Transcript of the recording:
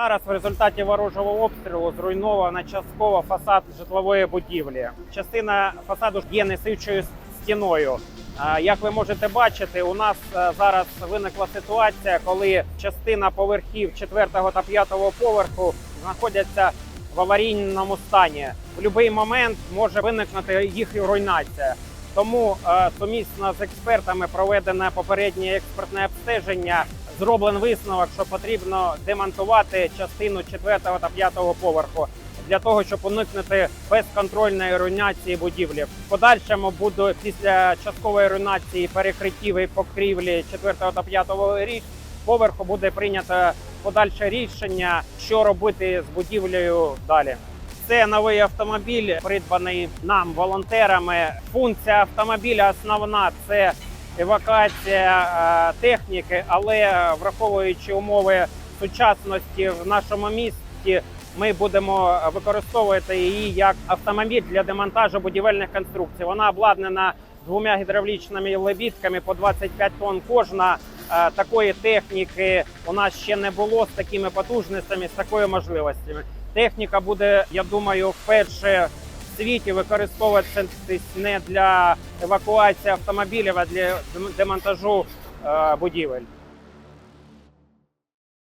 Зараз в результаті ворожого обстрілу зруйновано частково фасад житлової будівлі. Частина фасаду є несучою стіною. Як ви можете бачити, у нас е, зараз виникла ситуація, коли частина поверхів 4 та 5 поверху знаходяться в аварійному стані. В будь-який момент може виникнути їх руйнація. Тому е, сумісно з експертами проведене попереднє експертне обстеження. Зроблений висновок, що потрібно демонтувати частину 4 та 5 поверху для того, щоб уникнути безконтрольної руйнації будівлі. В подальшому буде після часткової руйнації перекриттів і покрівлі 4 та 5 річ поверху буде прийнято подальше рішення, що робити з будівлею далі. Це новий автомобіль, придбаний нам волонтерами. Функція автомобіля основна це евакуація е, техніки, але е, враховуючи умови сучасності в нашому місті, ми будемо використовувати її як автомобіль для демонтажу будівельних конструкцій. Вона обладнана двома гідравлічними лебідками по 25 тонн кожна. Е, Такої техніки у нас ще не було з такими потужностями, з такою можливостями. Техніка буде, я думаю, вперше світі використовуватися не для евакуації автомобілів, а для демонтажу е, будівель.